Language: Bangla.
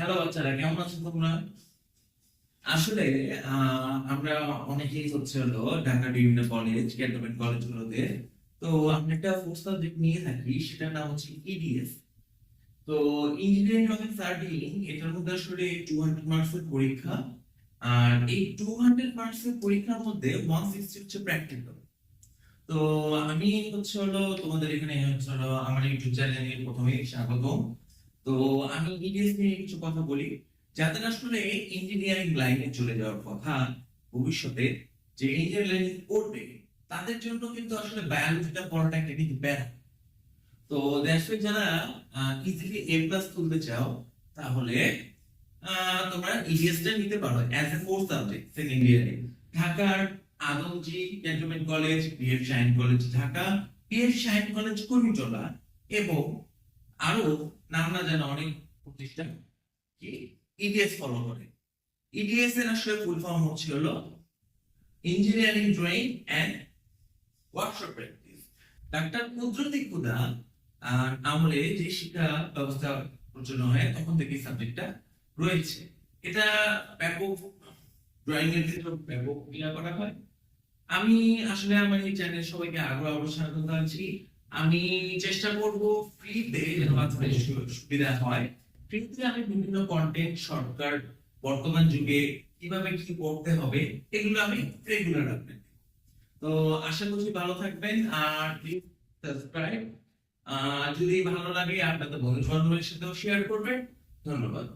হ্যালো বাচ্চারা, কেমন আছো তোমরা? আসলে আমরা অনেকেই হচ্ছে হলো ঢাকা বিভিন্ন কলেজ ক্যান্টনমেন্ট কলেজগুলোতে তো আমরা একটা ফোর্থ সাবজেক্ট নিয়ে থাকি, সেটার নাম হচ্ছে ইডিএস তো ইঞ্জিনিয়ারিং অফ সার্ভিং এটার মধ্যে আসলে টু হান্ড্রেড মার্কসের পরীক্ষা। আর এই টু হান্ড্রেড মার্কসের পরীক্ষার মধ্যে ওয়ান সিক্সটি হচ্ছে প্র্যাকটিক্যাল তো আমি হচ্ছে হলো তোমাদের এখানে হচ্ছে হলো আমার ইউটিউব চ্যানেলে প্রথমে স্বাগত তো আমি ইডিএস নিয়ে কিছু কথা বলি। যাদের আসলে ইঞ্জিনিয়ারিং লাইনে চলে যাওয়ার কথা ভবিষ্যতে যে ইঞ্জিনিয়ারিং লাইনে পড়বে তাদের জন্য কিন্তু আসলে বায়োলজিটা পড়াটা একটা কিন্তু ব্যাড তো দেশে যারা ইজিলি এ প্লাস তুলতে চাও, তাহলে তোমরা ইডিএসটা নিতে পারো as a fourth subject second ইয়ারে ঢাকার Adamjee cantonment college BF Shaheen college Dhaka. BF Shaheen college Kurmitola এবং আরও নাম না জানা অনেক প্রতিষ্ঠান কি? ইডিএস ফলো করে। ইডিএস এর আসলে ফুল ফর্ম হচ্ছে হলো engineering drawing and workshop practice doctor কুদরতি আর আমলে যে শিক্ষা ব্যবস্থা প্রচলন হয়, তখন থেকে সাবজেক্টটা রয়েছে। এটা ব্যাপক ড্রয়িং এর ক্ষেত্রে ব্যাপক ক্রিয়া করা হয়। আমি আসলে আমার এই চ্যানেল সবাইকে আগ্রহ অবস্থান জানাচ্ছি। আমি চেষ্টা করব ফ্রিতে যেন সুবিধা হয়। ফ্রিতে আমি বিভিন্ন কন্টেন্ট সরকার বর্তমান যুগে কীভাবে কি করতে হবে, এগুলো আমি রেগুলার রাখবেন তো আশা করছি ভালো থাকবেন, আর সাবস্ক্রাইব যদি ভালো লাগে আপনাদের বন্ধু বান্ধবের সাথেও শেয়ার করবেন। ধন্যবাদ।